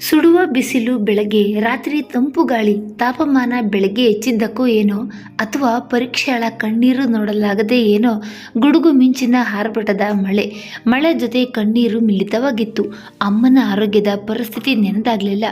ಸುಡುವ ಬಿಸಿಲು ಬೆಳಗ್ಗೆ, ರಾತ್ರಿ ತಂಪು ಗಾಳಿ, ತಾಪಮಾನ ಬೆಳಗ್ಗೆ ಹೆಚ್ಚಿದ್ದಕ್ಕೋ ಏನೋ ಅಥವಾ ಪರೀಕ್ಷೆಗಳ ಕಣ್ಣೀರು ನೋಡಲಾಗದೆ ಏನೋ ಗುಡುಗು ಮಿಂಚಿನ ಆರ್ಭಟದ ಮಳೆ ಮಳೆ ಜೊತೆ ಕಣ್ಣೀರು ಮಿಳಿತವಾಗಿತ್ತು. ಅಮ್ಮನ ಆರೋಗ್ಯದ ಪರಿಸ್ಥಿತಿ ನೆನೆದಾಗಲಿಲ್ಲ.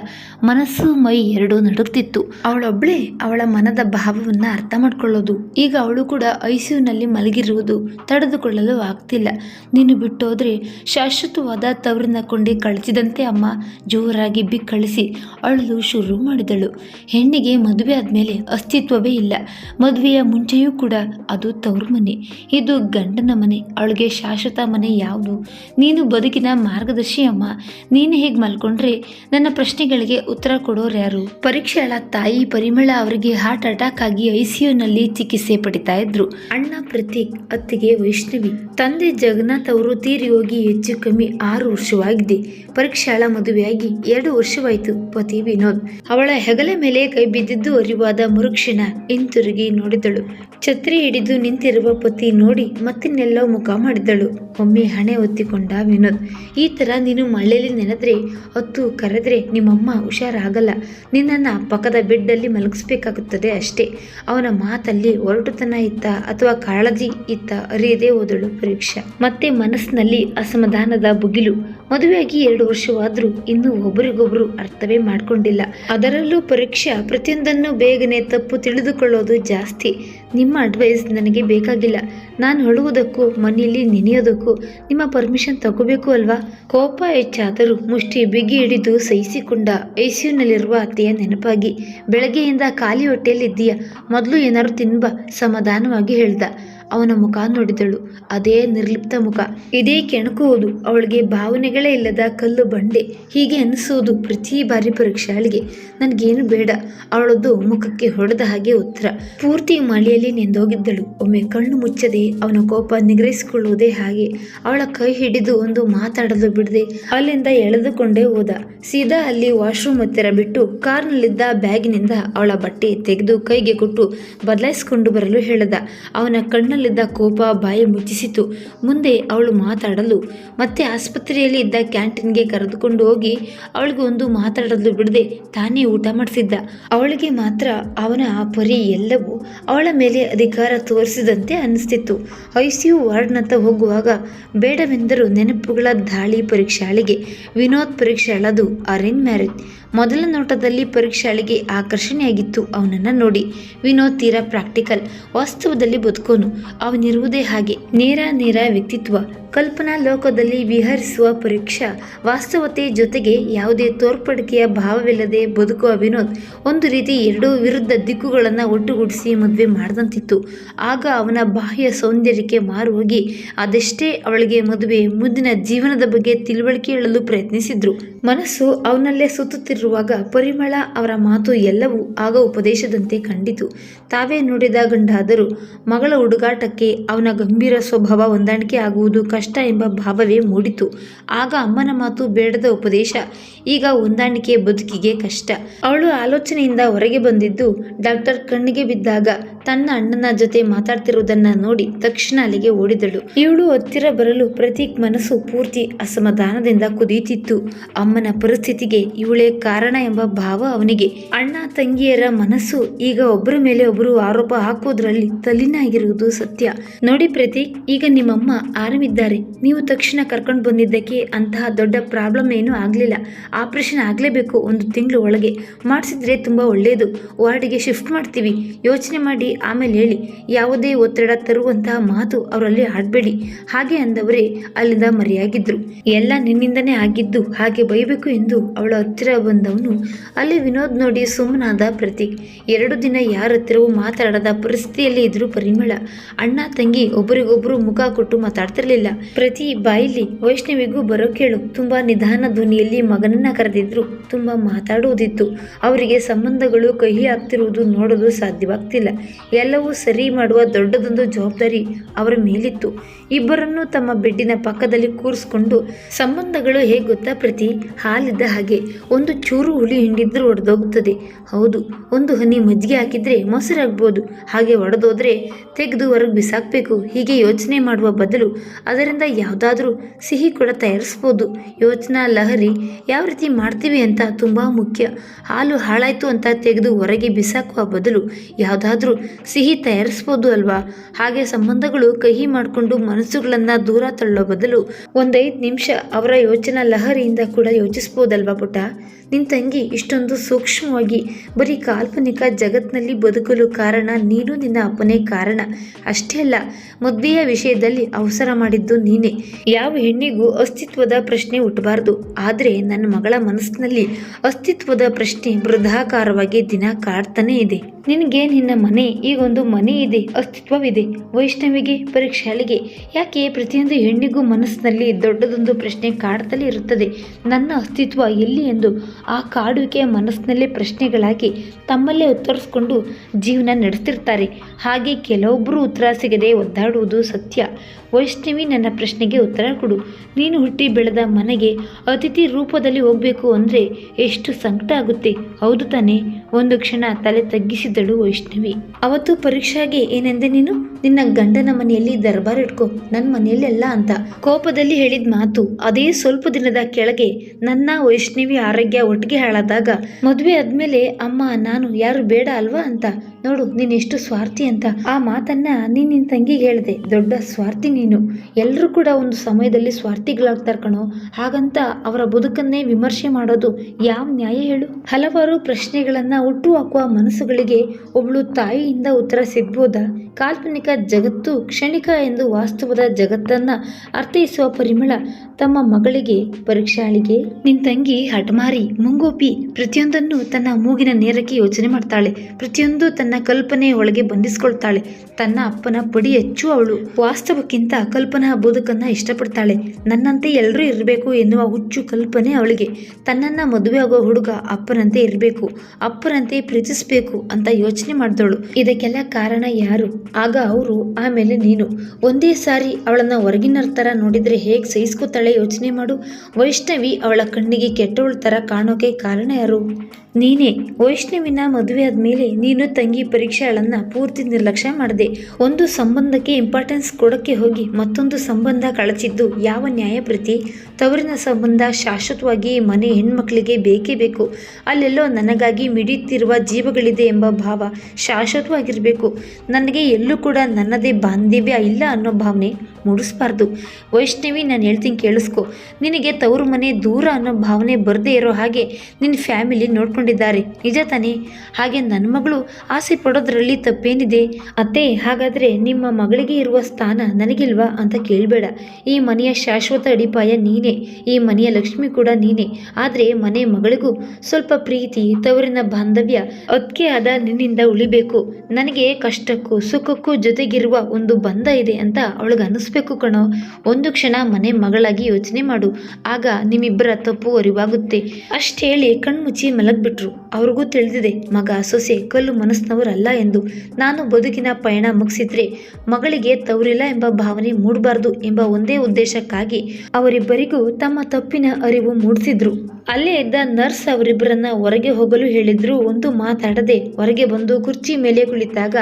ಮನಸ್ಸು ಮೈ ಎರಡೂ ನಡುಗ್ತಿತ್ತು. ಅವಳೊಬ್ಬಳೇ ಅವಳ ಮನದ ಭಾವವನ್ನು ಅರ್ಥ ಮಾಡ್ಕೊಳ್ಳೋದು. ಈಗ ಅವಳು ಕೂಡ ಐಸಿಯುನಲ್ಲಿ ಮಲಗಿರುವುದು ತಡೆದುಕೊಳ್ಳಲು ಆಗ್ತಿಲ್ಲ. ನೀನು ಬಿಟ್ಟೋದ್ರೆ ಶಾಶ್ವತವಾದ ತವರಿನ ಕೊಂಡಿ ಕಳಚಿದಂತೆ ಅಮ್ಮ ಜೋರಾಗಿ ಬಿಕ್ಕಳಿಸಿ ಅಳಲು ಶುರು ಮಾಡಿದಳು. ಹೆಣ್ಣಿಗೆ ಮದುವೆ ಆದಮೇಲೆ ಅಸ್ತಿತ್ವವೇ ಇಲ್ಲ. ಮದುವೆಯ ಮುಂಚೆಯೂ ಕೂಡ ಅದು ತವರು ಮನೆ. ಇದು ಗಂಡನ ಮನೆ ಅವಳಿಗೆ ಶಾಶ್ವತ ಮನೆ ಯಾವುದು? ನೀನು ಬದುಕಿನ ಮಾರ್ಗದರ್ಶಿ ಅಮ್ಮ. ನೀನು ಹೇಗೆ ಮಲ್ಕೊಂಡ್ರೆ? ನನ್ನ ಪ್ರಶ್ನೆಗಳಿಗೆ ಉತ್ತರ ಕೊಡೋರು ಯಾರು? ಪರೀಕ್ಷೆಗಳ ತಾಯಿ ಪರಿಮಳ ಅವರಿಗೆ ಹಾರ್ಟ್ ಅಟ್ಯಾಕ್ ಆಗಿ ಐಸಿಯುನಲ್ಲಿ ಚಿಕಿತ್ಸೆ ಪಡಿತಾ ಇದ್ರು. ಅಣ್ಣ ಪ್ರತೀಕ್, ಅತ್ತಿಗೆ ವೈಷ್ಣವಿ. ತಂದೆ ಜಗನ್ನಾಥ್ ಅವರು ತೀರಿ ಹೋಗಿ ಹೆಚ್ಚು ಕಮ್ಮಿ ಆರು ವರ್ಷವಾಗಿದೆ. ಪರೀಕ್ಷಾಳ ಮದುವೆಯಾಗಿ ಎರಡು ವರ್ಷವಾಯಿತು ಪತಿ ವಿನೋದ್. ಅವಳ ಹೆಗಲ ಮೇಲೆ ಕೈ ಬಿದ್ದಿದ್ದು ಅರಿವಾದ ಮುರುಕ್ಷಿಣ. ಹಿಂತಿರುಗಿ ನೋಡಿದಳು. ಛತ್ರಿ ಹಿಡಿದು ನಿಂತಿರುವ ಪತಿ ನೋಡಿ ಮತ್ತಿನ್ನೆಲ್ಲೋ ಮುಖ ಮಾಡಿದಳು. ಒಮ್ಮೆ ಹಣೆ ಒತ್ತಿಕೊಂಡ ವಿನೋದ್. ಈ ತರ ನೀನು ಮಳೆಯಲ್ಲಿ ನೆನೆದ್ರೆ, ಹೊತ್ತು ಕರೆದ್ರೆ ನಿಮ್ಮಮ್ಮ ಹುಷಾರಾಗಲ್ಲ. ನಿನ್ನನ್ನು ಪಕ್ಕದ ಬೆಡ್ಡಲ್ಲಿ ಮಲಗಿಸ್ಬೇಕಾಗುತ್ತದೆ ಅಷ್ಟೇ. ಅವನ ಮಾತಲ್ಲಿ ಒರಟುತನ ಇತ್ತ ಅಥವಾ ಕಾಳಜಿ ಇತ್ತ ಅರಿಯದೇ ಹೋದಳು ಪರೀಕ್ಷಾ. ಮತ್ತೆ ಮನಸ್ಸಿನಲ್ಲಿ ಅಸಮಾಧಾನದ ಬುಗಿಲು. ಮದುವೆಯಾಗಿ ಎರಡು ವರ್ಷವಾದರೂ ಇನ್ನೂ ಒಬ್ಬರಿಗೊಬ್ರು ಅರ್ಥವೇ ಮಾಡಿಕೊಂಡಿಲ್ಲ. ಅದರಲ್ಲೂ ಪರೀಕ್ಷಾ ಪ್ರತಿಯೊಂದನ್ನು ಬೇಗನೆ ತಪ್ಪು ತಿಳಿದುಕೊಳ್ಳೋದು ಜಾಸ್ತಿ. ನಿಮ್ಮ ಅಡ್ವೈಸ್ ನನಗೆ ಬೇಕಾಗಿಲ್ಲ. ನಾನು ಹೊಳುವುದಕ್ಕೂ ಮನೆಯಲ್ಲಿ ನೆನೆಯೋದಕ್ಕೂ ನಿಮ್ಮ ಪರ್ಮಿಷನ್ ತಗೋಬೇಕು ಅಲ್ವಾ? ಕೋಪ ಹೆಚ್ಚಾದರೂ ಮುಷ್ಟಿ ಬಿಗಿ ಹಿಡಿದು ಸಹಿಸಿಕೊಂಡ ಐಸಿಯುನಲ್ಲಿರುವ ಅತ್ತೆಯ ನೆನಪಾಗಿ. ಬೆಳಗ್ಗೆಯಿಂದ ಖಾಲಿ ಹೊಟ್ಟೆಯಲ್ಲಿದ್ದೀಯ? ಮೊದಲು ಏನಾದ್ರು ತಿನ್ಬ ಸಮಾಧಾನವಾಗಿ ಹೇಳ್ದ. ಅವನ ಮುಖ ನೋಡಿದಳು. ಅದೇ ನಿರ್ಲಿಪ್ತ ಮುಖ. ಇದೇ ಕೆಣಕುವುದು ಅವಳಿಗೆ ಭಾವನೆಗಳೇ ಇಲ್ಲದ ಕಲ್ಲು ಬಂಡೆ. ಹೀಗೆ ಅನಿಸುವುದು ಪ್ರತಿ ಬಾರಿ ಪರೀಕ್ಷಾಳಿಗೆ ನನಗೇನು ಬೇಡ. ಅವಳದ್ದು ಮುಖಕ್ಕೆ ಹೊಡೆದ ಹಾಗೆ ಉತ್ತರ. ಪೂರ್ತಿ ಮಳೆಯಲ್ಲಿ ನೆಂದೋಗಿದ್ದಳು. ಒಮ್ಮೆ ಕಣ್ಣು ಮುಚ್ಚದೆ ಅವನ ಕೋಪ ನಿಗ್ರಹಿಸಿಕೊಳ್ಳುವುದೇ ಹಾಗೆ. ಅವಳ ಕೈ ಹಿಡಿದು ಒಂದು ಮಾತಾಡಲು ಬಿಡದೆ ಅಲ್ಲಿಂದ ಎಳೆದುಕೊಂಡೇ ಹೋದ. ಸೀದಾ ಅಲ್ಲಿ ವಾಶ್ರೂಮ್ ಹತ್ತಿರ ಬಿಟ್ಟು ಕಾರ್ನಲ್ಲಿದ್ದ ಬ್ಯಾಗಿನಿಂದ ಅವಳ ಬಟ್ಟೆ ತೆಗೆದು ಕೈಗೆ ಕೊಟ್ಟು ಬದಲಾಯಿಸಿಕೊಂಡು ಬರಲು ಹೇಳಿದ. ಅವನ ಕಣ್ಣಲ್ಲಿದ್ದ ಕೋಪ ಬಾಯಿ ಮುಚ್ಚಿಸಿತು. ಮುಂದೆ ಅವಳು ಮಾತಾಡಲು ಮತ್ತೆ ಆಸ್ಪತ್ರೆಯಲ್ಲಿ ಇದ್ದ ಕ್ಯಾಂಟೀನ್ಗೆ ಕರೆದುಕೊಂಡು ಹೋಗಿ ಅವಳಿಗೆ ಒಂದು ಮಾತಾಡಲು ಬಿಡದೆ ತಾನೇ ಊಟ ಮಾಡಿಸಿದ್ದ ಅವಳಿಗೆ ಮಾತ್ರ ಅವನ ಆ ಪರಿ ಎಲ್ಲವೂ ಅವಳ ಮೇಲೆ ಅಧಿಕಾರ ತೋರಿಸಿದಂತೆ ಅನಿಸ್ತಿತ್ತು ಐಸಿಯು ವಾರ್ಡ್ನತ್ತ ಹೋಗುವಾಗ ಬೇಡವೆಂದರೂ ನೆನಪುಗಳ ದಾಳಿ ಪರೀಕ್ಷಾಳಿಗೆ ವಿನೋದ್ ಪರೀಕ್ಷಾಳದು ಅರೇಂಜ್ ಮ್ಯಾರೇಜ್ ಮೊದಲ ನೋಟದಲ್ಲಿ ಪರೀಕ್ಷಾಳಿಗೆ ಆಕರ್ಷಣೆಯಾಗಿತ್ತು. ಅವನನ್ನು ನೋಡಿ ವಿನೋದ್ ತೀರಾ ಪ್ರಾಕ್ಟಿಕಲ್ ವಾಸ್ತವದಲ್ಲಿ ಬದುಕೋನು. ಅವನಿರುವುದೇ ಹಾಗೆ ನೇರ ನೇರ ವ್ಯಕ್ತಿತ್ವ. ಕಲ್ಪನಾ ಲೋಕದಲ್ಲಿ ವಿಹರಿಸುವ ಪರೀಕ್ಷಾ ವಾಸ್ತವತೆ ಜೊತೆಗೆ ಯಾವುದೇ ತೋರ್ಪಡಿಕೆಯ ಭಾವವಿಲ್ಲದೆ ಬದುಕುವ ವಿನೋದ್ ಒಂದು ರೀತಿ ಎರಡೂ ವಿರುದ್ಧ ದಿಕ್ಕುಗಳನ್ನು ಒಟ್ಟುಗೂಡಿಸಿ ಮದುವೆ ಮಾಡಿದಂತಿತ್ತು. ಆಗ ಅವನ ಬಾಹ್ಯ ಸೌಂದರ್ಯಕ್ಕೆ ಮಾರು ಹೋಗಿ ಅದೆಷ್ಟೇ ಅವಳಿಗೆ ಮದುವೆ ಮುಂದಿನ ಜೀವನದ ಬಗ್ಗೆ ತಿಳುವಳಿಕೆ ಹೇಳಲು ಪ್ರಯತ್ನಿಸಿದ್ರು. ಮನಸ್ಸು ಅವನಲ್ಲೇ ಸುತ್ತುತ್ತಿರುವಾಗ ಪರಿಮಳ ಅವರ ಮಾತು ಎಲ್ಲವೂ ಆಗ ಉಪದೇಶದಂತೆ ಕಂಡಿತು. ತಾವೇ ನೋಡಿದ ಗಂಡಾದರೂ ಮಗಳ ಹುಡುಗಾಟಕ್ಕೆ ಅವನ ಗಂಭೀರ ಸ್ವಭಾವ ಹೊಂದಾಣಿಕೆ ಆಗುವುದು ಕಷ್ಟ ಎಂಬ ಭಾವವೇ ಮೂಡಿತು. ಆಗ ಅಮ್ಮನ ಮಾತು ಬೇಡದ ಉಪದೇಶ, ಈಗ ಹೊಂದಾಣಿಕೆ ಬದುಕಿಗೆ ಕಷ್ಟ. ಅವಳು ಆಲೋಚನೆಯಿಂದ ಹೊರಗೆ ಬಂದಿದ್ದು ಡಾಕ್ಟರ್ ಕಣ್ಣಿಗೆ ಬಿದ್ದಾಗ ತನ್ನ ಅಣ್ಣನ ಜೊತೆ ಮಾತಾಡ್ತಿರುವುದನ್ನ ನೋಡಿ ತಕ್ಷಣ ಅಲ್ಲಿಗೆ ಓಡಿದಳು. ಇವಳು ಹತ್ತಿರ ಬರಲು ಪ್ರತೀಕ್ ಮನಸ್ಸು ಪೂರ್ತಿ ಅಸಮಾಧಾನದಿಂದ ಕುದಿಯುತ್ತಿತ್ತು ಅಮ್ಮನ ಪರಿಸ್ಥಿತಿಗೆ ಇವಳೇ ಕಾರಣ ಎಂಬ ಭಾವ ಅವನಿಗೆ. ಅಣ್ಣ, ತಂಗಿಯರ ಮನಸ್ಸು ಈಗ ಒಬ್ಬರ ಮೇಲೆ ಒಬ್ಬರು ಆರೋಪ ಹಾಕೋದ್ರಲ್ಲಿ ತಲ್ಲಿನಾಗಿರುವುದು ಸತ್ಯ. ನೋಡಿ ಪ್ರತೀಕ್ ಈಗ ನಿಮ್ಮಮ್ಮ ಆರಾಮಿದ್ದಾರೆ. ನೀವು ತಕ್ಷಣ ಕರ್ಕೊಂಡು ಬಂದಿದ್ದಕ್ಕೆ ಅಂತಹ ದೊಡ್ಡ ಪ್ರಾಬ್ಲಮ್ ಏನೂ ಆಗಲಿಲ್ಲ. ಆಪರೇಷನ್ ಆಗಲೇಬೇಕು ಒಂದು ತಿಂಗಳು ಒಳಗೆ. ಮಾಡಿಸಿದ್ರೆ ತುಂಬ ಒಳ್ಳೆಯದು ವಾರ್ಡಿಗೆ ಶಿಫ್ಟ್ ಮಾಡ್ತೀವಿ. ಯೋಚನೆ ಮಾಡಿ ಆಮೇಲೆ ಹೇಳಿ. ಯಾವುದೇ ಒತ್ತಡ ತರುವಂತಹ ಮಾತು ಅವರಲ್ಲಿ ಆಡಬೇಡಿ ಹಾಗೆ ಅಂದವರೇ ಅಲ್ಲಿಂದ ಮರೆಯಾಗಿದ್ರು. ಎಲ್ಲ ನಿನ್ನಿಂದನೇ ಆಗಿದ್ದು ಹಾಗೆ ಬೈಬೇಕು ಎಂದು ಅವಳ ಹತ್ತಿರ ಬಂದವನು. ಅಲ್ಲಿ ವಿನೋದ್ ನೋಡಿ ಸುಮ್ಮನಾದ ಪ್ರತೀಕ್, ಎರಡು ದಿನ ಯಾರ ಹತ್ತಿರವೂ ಮಾತಾಡದ ಪರಿಸ್ಥಿತಿಯಲ್ಲಿ ಇದ್ರು ಪರಿಮಳ. ಅಣ್ಣ, ತಂಗಿ ಒಬ್ಬರಿಗೊಬ್ಬರು ಮುಖ ಕೊಟ್ಟು ಮಾತಾಡ್ತಿರ್ಲಿಲ್ಲ. ಪ್ರತಿ ಬಾಯಿಲಿ ವೈಷ್ಣವಿಗೂ ಬರೋ ಕೇಳು. ತುಂಬಾ ನಿಧಾನ ಧ್ವನಿಯಲ್ಲಿ ಮಗನನ್ನ ಕರೆದಿದ್ರು. ತುಂಬಾ ಮಾತಾಡುವುದಿತ್ತು. ಅವರಿಗೆ ಸಂಬಂಧಗಳು ಕಹಿ ಆಗ್ತಿರುವುದು ನೋಡಲು ಸಾಧ್ಯವಾಗ್ತಿಲ್ಲ. ಎಲ್ಲವೂ ಸರಿ ಮಾಡುವ ದೊಡ್ಡದೊಂದು ಜವಾಬ್ದಾರಿ ಅವರ ಮೇಲಿತ್ತು. ಇಬ್ಬರನ್ನು ತಮ್ಮ ಬೆಡ್ಡಿನ ಪಕ್ಕದಲ್ಲಿ ಕೂರಿಸ್ಕೊಂಡು ಸಂಬಂಧಗಳು ಹೇಗೆ ಗೊತ್ತಾ ಪ್ರತಿ? ಹಾಲಿದ್ದ ಹಾಗೆ. ಒಂದು ಚೂರು ಹುಳಿ ಹಿಂಡಿದ್ರೂ ಒಡೆದೋಗುತ್ತದೆ ಹೌದು, ಒಂದು ಹನಿ ಮಜ್ಜಿಗೆ ಹಾಕಿದ್ರೆ ಮೊಸರಾಗ್ಬೋದು. ಹಾಗೆ ಒಡೆದೋದ್ರೆ ತೆಗೆದು ಹೊರಗೆ ಬಿಸಾಕಬೇಕು. ಹೀಗೆ ಯೋಚನೆ ಮಾಡುವ ಬದಲು ಅದರಿಂದ ಯಾವುದಾದ್ರೂ ಸಿಹಿ ಕೂಡ ತಯಾರಿಸ್ಬೋದು. ಯೋಚನಾ ಲಹರಿ ಯಾವ ರೀತಿ ಮಾಡ್ತೀವಿ ಅಂತ ತುಂಬ ಮುಖ್ಯ. ಹಾಲು ಹಾಳಾಯಿತು ಅಂತ ತೆಗೆದು ಹೊರಗೆ ಬಿಸಾಕುವ ಬದಲು ಯಾವುದಾದ್ರೂ ಸಿಹಿ ತಯಾರಿಸ್ಬೋದು ಅಲ್ವಾ? ಹಾಗೆ ಸಂಬಂಧಗಳು ಕಹಿ ಮಾಡಿಕೊಂಡು ಮನಸ್ಸುಗಳನ್ನು ದೂರ ತಳ್ಳೋ ಬದಲು ಒಂದೈದು ನಿಮಿಷ ಅವರ ಯೋಚನಾ ಲಹರಿಯಿಂದ ಕೂಡ ಯೋಚಿಸ್ಬೋದಲ್ವಾ ಪುಟ ನಿನ್ನ ತಂಗಿ ಇಷ್ಟೊಂದು ಸೂಕ್ಷ್ಮವಾಗಿ ಬರೀ ಕಾಲ್ಪನಿಕ ಜಗತ್ತಿನಲ್ಲಿ ಬದುಕಲು ಕಾರಣ ನೀನು ನಿನ್ನ ಅಪ್ಪನೇ ಕಾರಣ. ಅಷ್ಟೇ ಅಲ್ಲ, ಮದುವೆಯ ವಿಷಯದಲ್ಲಿ ಅವಸರ ಮಾಡಿದ್ದು ನೀನೇ. ಯಾವ ಹೆಣ್ಣಿಗೂ ಅಸ್ತಿತ್ವದ ಪ್ರಶ್ನೆ ಹುಟ್ಟಬಾರ್ದು ಆದರೆ ನನ್ನ ಮಗಳ ಮನಸ್ಸಿನಲ್ಲಿ ಅಸ್ತಿತ್ವದ ಪ್ರಶ್ನೆ ವೃದ್ಧಾಕಾರವಾಗಿ ದಿನ ಕಾಡ್ತಾನೇ ಇದೆ. ನಿನಗೆ ನಿನ್ನ ಮನೆ, ಈಗೊಂದು ಮನೆ ಇದೆ, ಅಸ್ತಿತ್ವವಿದೆ. ವೈಷ್ಣವಿಗೆ ಪರೀಕ್ಷಾಳಿಗೆ ಯಾಕೆ ಪ್ರತಿಯೊಂದು ಹೆಣ್ಣಿಗೂ ಮನಸ್ಸಿನಲ್ಲಿ ದೊಡ್ಡದೊಂದು ಪ್ರಶ್ನೆ ಕಾಡ್ತಲೇ ಇರುತ್ತದೆ? ನನ್ನ ಅಸ್ತಿತ್ವ ಎಲ್ಲಿ ಎಂದು ಆ ಕಾಡುವಿಕೆಯ ಮನಸ್ಸಿನಲ್ಲೇ ಪ್ರಶ್ನೆಗಳಾಗಿ ತಮ್ಮಲ್ಲೇ ಉತ್ತರಿಸ್ಕೊಂಡು ಜೀವನ ನಡೆಸ್ತಿರ್ತಾರೆ. ಹಾಗೆ ಕೆಲವೊಬ್ಬರು ಉತ್ತರ ಸಿಗದೆ ಒದ್ದಾಡುವುದು ಸತ್ಯ. ವೈಷ್ಣವಿ, ನನ್ನ ಪ್ರಶ್ನೆಗೆ ಉತ್ತರ ಕೊಡು. ನೀನು ಹುಟ್ಟಿ ಬೆಳೆದ ಮನೆಗೆ ಅತಿಥಿ ರೂಪದಲ್ಲಿ ಹೋಗಬೇಕು ಅಂದರೆ ಎಷ್ಟು ಸಂಕಟ ಆಗುತ್ತೆ. ಹೌದು ತಾನೇ. ಒಂದು ಕ್ಷಣ ತಲೆ ತಗ್ಗಿಸಿದಳು ವೈಷ್ಣವಿ. ಅವತ್ತು ಪರೀಕ್ಷಾಗೆ ಏನೆಂದೆ ನೀನು? ನಿನ್ನ ಗಂಡನ ಮನೆಯಲ್ಲಿ ದರ್ಬಾರ್ ಇಟ್ಕೋ. ನನ್ನ ಮನೆಯಲ್ಲಿ ಅಲ್ಲ ಅಂತ ಕೋಪದಲ್ಲಿ ಹೇಳಿದ ಮಾತು ಅದೇ ಸ್ವಲ್ಪ ದಿನದ ಕೆಳಗೆ ನನ್ನ ವೈಷ್ಣವಿ ಆರೋಗ್ಯ ಒಟ್ಟಿಗೆ ಹಾಳಾದಾಗ ಮದುವೆ ಆದ್ಮೇಲೆ ಅಮ್ಮ, ನಾನು ಯಾರು ಬೇಡ ಅಲ್ವಾ ಅಂತ ನೋಡು, ನೀನು ಎಷ್ಟು ಸ್ವಾರ್ಥಿ ಅಂತ. ಆ ಮಾತನ್ನ ನೀನ್ ನಿನ್ನ ತಂಗಿಗೆ ಹೇಳಿದೆ. ದೊಡ್ಡ ಸ್ವಾರ್ಥಿ ನೀನು. ಎಲ್ಲರೂ ಕೂಡ ಒಂದು ಸಮಯದಲ್ಲಿ ಸ್ವಾರ್ಥಿಗಳಾಗ್ತಾರೆ ಕಣೋ. ಹಾಗಂತ ಅವರ ಬದುಕನ್ನೇ ವಿಮರ್ಶೆ ಮಾಡೋದು ಯಾವ ನ್ಯಾಯ ಹೇಳು? ಹಲವಾರು ಪ್ರಶ್ನೆಗಳನ್ನ ಹುಟ್ಟು ಹಾಕುವ ಮನಸ್ಸುಗಳಿಗೆ ಒಬ್ಳು ತಾಯಿಯಿಂದ ಉತ್ತರ ಸಿಗ್ಬೋದಾ? ಕಾಲ್ಪನಿಕ ಜಗತ್ತು ಕ್ಷಣಿಕ ಎಂದು ವಾಸ್ತವದ ಜಗತ್ತನ್ನ ಅರ್ಥೈಸುವ ಪರಿಮಳ ತಮ್ಮ ಮಗಳಿಗೆ ಪರೀಕ್ಷಾಳಿಗೆ ನಿನ್ ತಂಗಿ ಹಠಮಾರಿ, ಮುಂಗೋಪಿ ಪ್ರತಿಯೊಂದನ್ನು ತನ್ನ ಮೂಗಿನ ನೇರಕ್ಕೆ ಯೋಚನೆ ಮಾಡ್ತಾಳೆ. ಪ್ರತಿಯೊಂದು ತನ್ನ ಕಲ್ಪನೆ ಒಳಗೆ ಬಂಧಿಸಿಕೊಳ್ತಾಳೆ. ತನ್ನ ಅಪ್ಪನ ಪಡಿ ಹೆಚ್ಚು ಅವಳು. ವಾಸ್ತವಕ್ಕಿಂತ ಕಲ್ಪನಾ ಬದುಕನ್ನ ಇಷ್ಟಪಡ್ತಾಳೆ. ನನ್ನಂತೆ ಎಲ್ಲರೂ ಇರಬೇಕು ಎನ್ನುವ ಹುಚ್ಚು ಕಲ್ಪನೆ ಅವಳಿಗೆ. ತನ್ನನ್ನ ಮದುವೆ ಆಗೋ ಹುಡುಗ ಅಪ್ಪನಂತೆ ಇರಬೇಕು. ಅಪ್ಪನಂತೆ ಪ್ರೀತಿಸಬೇಕು ಅಂತ ಯೋಚನೆ ಮಾಡಿದವಳು. ಇದಕ್ಕೆಲ್ಲ ಕಾರಣ ಯಾರು? ಆಗ ಅವರು ಆಮೇಲೆ ನೀನು. ಒಂದೇ ಸಾರಿ ಅವಳನ್ನ ಹೊರಗಿನರ ತರ ನೋಡಿದ್ರೆ ಹೇಗೆ ಸಹಿಸ್ಕೋತಾಳೆ ಯೋಚನೆ ಮಾಡು. ವೈಷ್ಣವಿ ಅವಳ ಕಣ್ಣಿಗೆ ಕೆಟ್ಟವಳ ತರ ಕಾಣೋಕೆ ಕಾರಣ ಯಾರು? ನೀನೇ. ವೈಷ್ಣವಿನ ಮದುವೆ ಆದಮೇಲೆ ನೀನು ತಂಗಿ ಪರೀಕ್ಷೆಗಳನ್ನ ಪೂರ್ತಿ ನಿರ್ಲಕ್ಷ್ಯ ಮಾಡಿದೆ ಒಂದು ಸಂಬಂಧಕ್ಕೆ ಇಂಪಾರ್ಟೆನ್ಸ್ ಕೊಡೋಕ್ಕೆ ಹೋಗಿ ಮತ್ತೊಂದು ಸಂಬಂಧ ಕಳಚಿದ್ದು ಯಾವ ನ್ಯಾಯ ಪ್ರತಿ ತವರಿನ ಸಂಬಂಧ ಶಾಶ್ವತವಾಗಿ ಮನೆ ಹೆಣ್ಮಕ್ಳಿಗೆ ಬೇಕೇ ಬೇಕು. ಅಲ್ಲೆಲ್ಲೋ ನನಗಾಗಿ ಮಿಡಿಯುತ್ತಿರುವ ಜೀವಗಳಿದೆ ಎಂಬ ಭಾವ ಶಾಶ್ವತವಾಗಿರಬೇಕು. ನನಗೆ ಎಲ್ಲೂ ಕೂಡ ನನ್ನದೇ ಬಾಂಧವ್ಯ ಇಲ್ಲ ಅನ್ನೋ ಭಾವನೆ. ಮೂಡಿಸ್ಬಾರ್ದು. ವೈಷ್ಣವಿ, ನಾನು ಹೇಳ್ತೀನಿ ಕೇಳಿಸ್ಕೊ. ನಿನಗೆ ತವರು ಮನೆ ದೂರ ಅನ್ನೋ ಭಾವನೆ ಬರದೇ ಇರೋ ಹಾಗೆ ನಿನ್ನ ಫ್ಯಾಮಿಲಿ ನೋಡ್ಕೊಂಡಿದ್ದಾರೆ. ನಿಜ ತಾನೇ? ಹಾಗೆ ನನ್ನ ಮಗಳು ಆಸೆ ಪಡೋದ್ರಲ್ಲಿ ತಪ್ಪೇನಿದೆ? ಅತ್ತೆ, ಹಾಗಾದರೆ ನಿಮ್ಮ ಮಗಳಿಗೆ ಇರುವ ಸ್ಥಾನ ನನಗಿಲ್ವಾ ಅಂತ ಕೇಳಬೇಡ. ಈ ಮನೆಯ ಶಾಶ್ವತ ಅಡಿಪಾಯ ನೀನೇ. ಈ ಮನೆಯ ಲಕ್ಷ್ಮಿ ಕೂಡ ನೀನೇ. ಆದರೆ ಮನೆ ಮಗಳಿಗೂ ಸ್ವಲ್ಪ ಪ್ರೀತಿ, ತವರಿನ ಬಾಂಧವ್ಯ ಅದಕ್ಕೆ ಆದ ನಿನ್ನಿಂದ ಉಳಿಬೇಕು. ನನಗೆ ಕಷ್ಟಕ್ಕೂ ಸುಖಕ್ಕೂ ಜೊತೆಗಿರುವ ಒಂದು ಬಂಧ ಇದೆ ಅಂತ ಅವಳಿಗೆ ಅನಿಸ್ಬೇಕು ಕಣೋ. ಒಂದು ಕ್ಷಣ ಮನೆ ಮಗಳಾಗಿ ಯೋಚನೆ ಮಾಡು. ಆಗ ನಿಮ್ಮಿಬ್ಬರ ತಪ್ಪು ಅರಿವಾಗುತ್ತೆ. ಅಷ್ಟು ಹೇಳಿ ಕಣ್ಮುಚ್ಚಿ ಮಲಗ್ಬಿಟ್ರು. ಅವ್ರಿಗೂ ತಿಳಿದಿದೆ, ಮಗ ಸೊಸೆ ಕಲ್ಲು ಮನಸ್ಸಿನವರಲ್ಲ ಎಂದು. ನಾನು ಬದುಕಿನ ಪಯಣ ಮುಗಿಸಿದ್ರೆ ಮಗಳಿಗೆ ತವರಿಲ್ಲ ಎಂಬ ಭಾವನೆ ಮೂಡಬಾರ್ದು ಎಂಬ ಒಂದೇ ಉದ್ದೇಶಕ್ಕಾಗಿ ಅವರಿಬ್ಬರಿಗೂ ತಮ್ಮ ತಪ್ಪಿನ ಅರಿವು ಮೂಡಿಸಿದ್ರು. ಅಲ್ಲೇ ಇದ್ದ ನರ್ಸ್ ಅವರಿಬ್ಬರನ್ನ ಹೊರಗೆ ಹೋಗಲು ಹೇಳಿದ್ರು. ಒಂದು ಮಾತಾಡದೆ ಹೊರಗೆ ಬಂದು ಕುರ್ಚಿ ಮೇಲೆ ಕುಳಿತಾಗ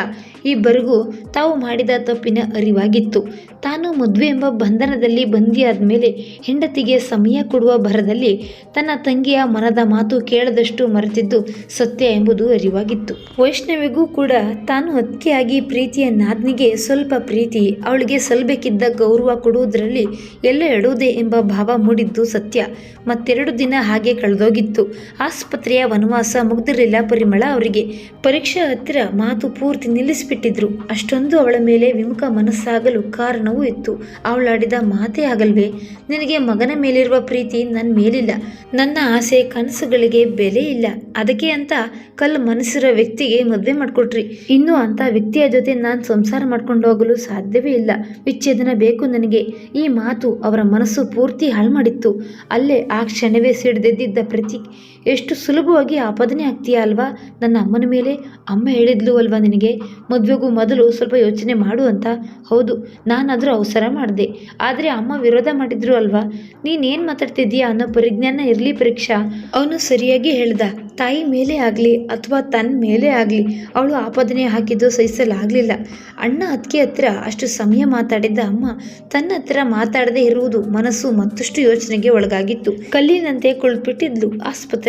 ಇಬ್ಬರಿಗೂ ತಾವು ಮಾಡಿದ ತಪ್ಪಿನ ಅರಿವಾಗಿತ್ತು. ತಾನು ಮದುವೆ ಎಂಬ ಬಂಧನದಲ್ಲಿ ಬಂದಿಯಾದ ಮೇಲೆ ಹೆಂಡತಿಗೆ ಸಮಯ ಕೊಡುವ ಭರದಲ್ಲಿ ತನ್ನ ತಂಗಿಯ ಮನದ ಮಾತು ಕೇಳದಷ್ಟು ಮರೆತಿದ್ದು ಸತ್ಯ ಎಂಬುದು ಅರಿವಾಗಿತ್ತು. ವೈಷ್ಣವಿಗೂ ಕೂಡ ತಾನು ಅತಿಯಾಗಿ ಪ್ರೀತಿಯ ನಾದ್ನಿಗೆ ಸ್ವಲ್ಪ ಪ್ರೀತಿ, ಅವಳಿಗೆ ಸಲ್ಲಬೇಕಿದ್ದ ಗೌರವ ಕೊಡುವುದರಲ್ಲಿ ಎಲ್ಲ ಎಡುವುದೇ ಎಂಬ ಭಾವ ಮೂಡಿದ್ದು ಸತ್ಯ. ಮತ್ತೆರಡು ದಿನ ಹಾಗೆ ಕಳೆದೋಗಿತ್ತು. ಆಸ್ಪತ್ರೆಯ ವನವಾಸ ಮುಗ್ದಿರಲಿಲ್ಲ ಪರಿಮಳ ಅವರಿಗೆ. ಪರೀಕ್ಷೆ ಹತ್ತಿರ ಮಾತು ಪೂರ್ತಿ ನಿಲ್ಲಿಸಿಬಿಟ್ಟಿದ್ರು. ಅಷ್ಟೊಂದು ಅವಳ ಮೇಲೆ ವಿಮುಖ ಮನಸ್ಸಾಗಲು ಕಾರಣವೂ ಇತ್ತು. ಅವಳಾಡಿದ ಮಾತೇ ಆಗಲ್ವೇ? ನಿನಗೆ ಮಗನ ಮೇಲಿರುವ ಪ್ರೀತಿ ನನ್ನ ಮೇಲಿಲ್ಲ. ನನ್ನ ಆಸೆ ಕನಸುಗಳಿಗೆ ಬೆಲೆ ಇಲ್ಲ ಅದಕ್ಕೆ ಅಂತ ಕಲ್ಲು ಮನಸ್ಸಿರೋ ವ್ಯಕ್ತಿಗೆ ಮದುವೆ ಮಾಡಿಕೊಟ್ರಿ. ಇನ್ನು ಅಂತ ವ್ಯಕ್ತಿಯ ಜೊತೆ ನಾನು ಸಂಸಾರ ಮಾಡ್ಕೊಂಡು ಹೋಗಲು ಸಾಧ್ಯವೇ ಇಲ್ಲ. ವಿಚ್ಛೇದನ ಬೇಕು ನನಗೆ. ಈ ಮಾತು ಅವರ ಮನಸ್ಸು ಪೂರ್ತಿ ಹಾಳು ಮಾಡಿತ್ತು ಅಲ್ಲೇ ಆ ಕ್ಷಣವೇ ಸಿಡಿದೆದ್ದಿದ್ದ ಪ್ರತೀಕ್ ಎಷ್ಟು ಸುಲಭವಾಗಿ ಆಪಾದನೆ ಆಗ್ತೀಯಾ ಅಲ್ವಾ? ನನ್ನ ಅಮ್ಮನ ಮೇಲೆ ಅಮ್ಮ ಹೇಳಿದ್ಲು ಅಲ್ವಾ ನಿನಗೆ? ಮದುವೆಗೂ ಮೊದಲು ಸ್ವಲ್ಪ ಯೋಚನೆ ಮಾಡು ಅಂತ. ಹೌದು, ನಾನಾದರೂ ಅವಸರ ಮಾಡಿದೆ. ಆದರೆ ಅಮ್ಮ ವಿರೋಧ ಮಾಡಿದ್ರು ಅಲ್ವಾ? ನೀನೇನು ಮಾತಾಡ್ತಿದ್ದೀಯಾ ಅನ್ನೋ ಪರಿಜ್ಞಾನ ಇರಲಿ ಪರೀಕ್ಷಾ. ಅವನು ಸರಿಯಾಗಿ ಹೇಳ್ದ, ತಾಯಿ ಮೇಲೆ ಆಗಲಿ ಅಥವಾ ತನ್ನ ಮೇಲೆ ಆಗಲಿ, ಅವಳು ಆಪಾದನೆ ಹಾಕಿದ್ದು ಸಹಿಸಲಾಗಲಿಲ್ಲ. ಅಣ್ಣ ಅದಕ್ಕೆ ಹತ್ರ ಅಷ್ಟು ಸಮಯ ಮಾತಾಡಿದ್ದ ಅಮ್ಮ ತನ್ನ ಹತ್ರ ಮಾತಾಡದೇ ಇರುವುದು ಮನಸ್ಸು ಮತ್ತಷ್ಟು ಯೋಚನೆಗೆ ಒಳಗಾಗಿತ್ತು. ಕಲ್ಲಿನಂತೆ ಕುಳಿತುಬಿಟ್ಟಿದ್ಲು